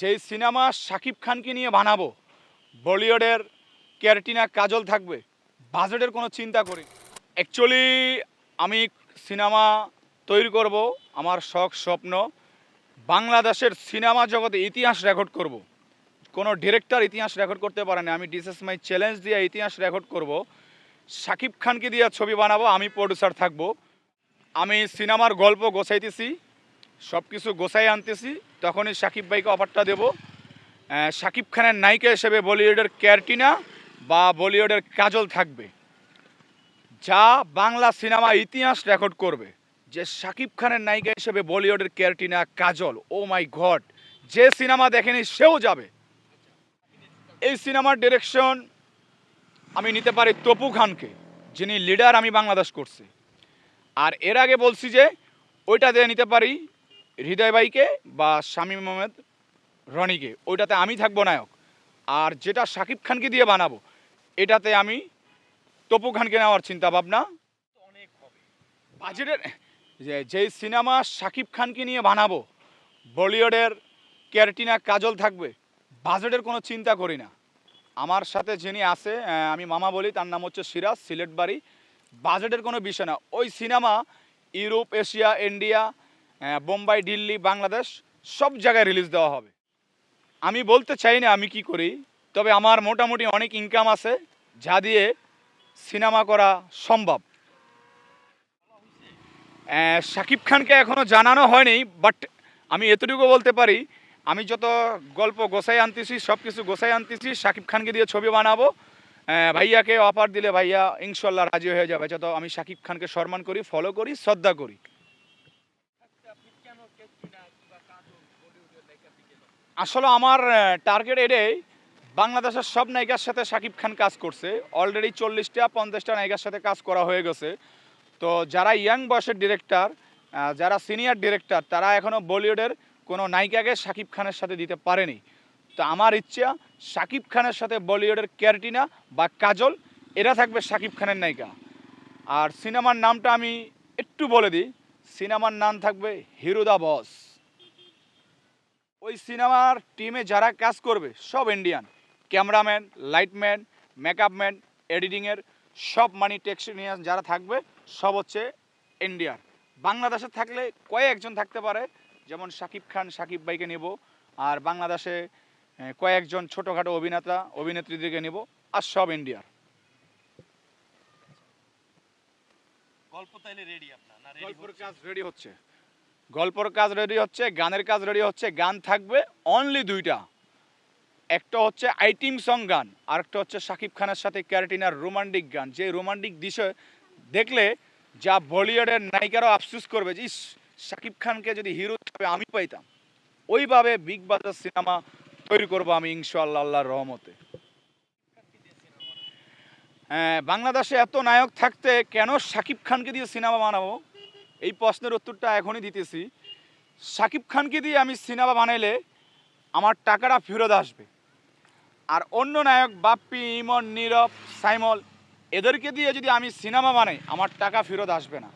যেই সিনেমা শাকিব খানকে নিয়ে বানাবো, বলিউডের ক্যারটিনা কাজল থাকবে, বাজেটের কোনো চিন্তা করি অ্যাকচুয়ালি আমি সিনেমা তৈরি করব, আমার শখ, স্বপ্ন, বাংলাদেশের সিনেমা জগতে ইতিহাস রেকর্ড করব। কোনো ডিরেক্টর ইতিহাস রেকর্ড করতে পারে না, আমি ডিসেস মাই চ্যালেঞ্জ দিয়ে ইতিহাস রেকর্ড করব। শাকিব খানকে দিয়ে ছবি বানাবো, আমি প্রডিউসার থাকব। আমি সিনেমার গল্প গোছাইতেছি সব কিছু গোছাই আনতেছি, তখনই সাকিব ভাইকে অফারটা দেবো। শাকিব খানের নায়িকা হিসেবে বলিউডের ক্যারটিনা বা বলিউডের কাজল থাকবে। যা বাংলা সিনেমা ইতিহাস রেকর্ড করবে। যে শাকিব খানের নায়িকা হিসেবে বলিউডের ক্যারটিনা, কাজল ও মাই গড যে সিনেমা দেখেনি সেও যাবে। এই সিনেমার ডিরেকশন আমি নিতে পারি তপু খানকে, যিনি লিডার আমি বাংলাদেশ করছি। আর এর আগে বলছি যে, ওইটা দিয়ে নিতে পারি হৃদয় ভাইকে বা শামীম মোহাম্মদ রনিকে, ওইটাতে আমি থাকব নায়ক। আর যেটা শাকিব খানকে দিয়ে বানাবো, এটাতে আমি তপু খানকে নেওয়ার চিন্তা ভাবনা অনেক হবে। বাজেটের, যে সিনেমা শাকিব খানকে নিয়ে বানাবো, বলিউডের ক্যারটিনা কাজল থাকবে, বাজেটের কোনো চিন্তা করি না। আমার সাথে যিনি আছে আমি মামা বলি, তার নাম হচ্ছে সিরাজ, সিলেট বাড়ি। বাজেটের কোনো বিষয় না। ওই cinema Europe, Asia, India Bombay, Delhi, Bangladesh সব জায়গায় রিলিজ দেওয়া হবে। আমি বলতে চাই না আমি কি করি, তবে আমার মোটামুটি অনেক ইনকাম আছে যা দিয়ে সিনেমা করা সম্ভব। শাকিব খানকে এখনও জানানো হয়নি বাট আমি এতটুকু বলতে পারি, আমি যত গল্প গোসাই আনতেছি সব কিছু গোসাই আনতেছি শাকিব খানকে দিয়ে ছবি বানাবো। ভাইয়াকে অফার দিলে ভাইয়া ইনশাল্লাহ রাজি হয়ে যাবে, যত আমি শাকিব খানকে সম্মান করি ফলো করি, শ্রদ্ধা করি। আসলে আমার টার্গেট এটাই, বাংলাদেশের সব নায়িকার সাথে শাকিব খান কাজ করছে। অলরেডি চল্লিশটা, পঞ্চাশটা নায়িকার সাথে কাজ করা হয়ে গেছে। তো যারা ইয়াং বয়সের ডিরেক্টর যারা সিনিয়র ডিরেক্টর তারা এখনও বলিউডের কোনো নায়িকাকে শাকিব খানের সাথে দিতে পারেনি। তো আমার ইচ্ছা শাকিব খানের সাথে বলিউডের ক্যারটিনা বা কাজল, এরা থাকবে শাকিব খানের নায়িকা। আর সিনেমার নামটা আমি একটু বলে দিই সিনেমার নাম থাকবে হিরুদা বস। ওই সিনেমার টিমে যারা কাজ করবে, সব ইন্ডিয়ান ক্যামেরাম্যান লাইটম্যান মেকআপম্যান এডিটিংয়ের সব মানি টেকনিশিয়ান যারা থাকবে, সব হচ্ছে ইন্ডিয়ার বাংলাদেশে থাকলে কয়েকজন থাকতে পারে, যেমন শাকিব খান শাকিব ভাইকে নেব। আর বাংলাদেশে কয়েকজন ছোটোখাটো অভিনেতা, অভিনেত্রীদেরকে নেব, আর সব ইন্ডিয়ার গল্প তাইলে রেডি আপনার না গল্পের কাজ রেডি হচ্ছে। গল্পর কাজ রেডি হচ্ছে গানের কাজ রেডি হচ্ছে গান থাকবে অনলি দুইটা। একটা হচ্ছে আইটিম সং গান আর একটা হচ্ছে শাকিব খানের সাথে ক্যারেটিনার রোমান্টিক গান। যে রোমান্টিক দৃশ্য দেখলে যা বলিউডের নায়িকারাও আফসুস করবে যে ইস শাকিব খানকে যদি হিরো হিসাবে আমি পাইতাম। ওইভাবে বিগ বাজার সিনেমা তৈরি করব আমি ইনশাআল্লাহ আল্লাহর রহমতে। বাংলাদেশে এত নায়ক থাকতে কেন সাকিব খানকে দিয়ে সিনেমা বানাবো? এই প্রশ্নের উত্তরটা এখনই দিতেছি। শাকিব খানকে দিয়ে আমি সিনেমা বানাইলে আমার টাকাটা ফেরত আসবে। আর অন্য নায়ক বাপ্পি, ইমন, নীরব, সাইমল, এদেরকে দিয়ে যদি আমি সিনেমা বানাই, আমার টাকা ফেরত আসবে না।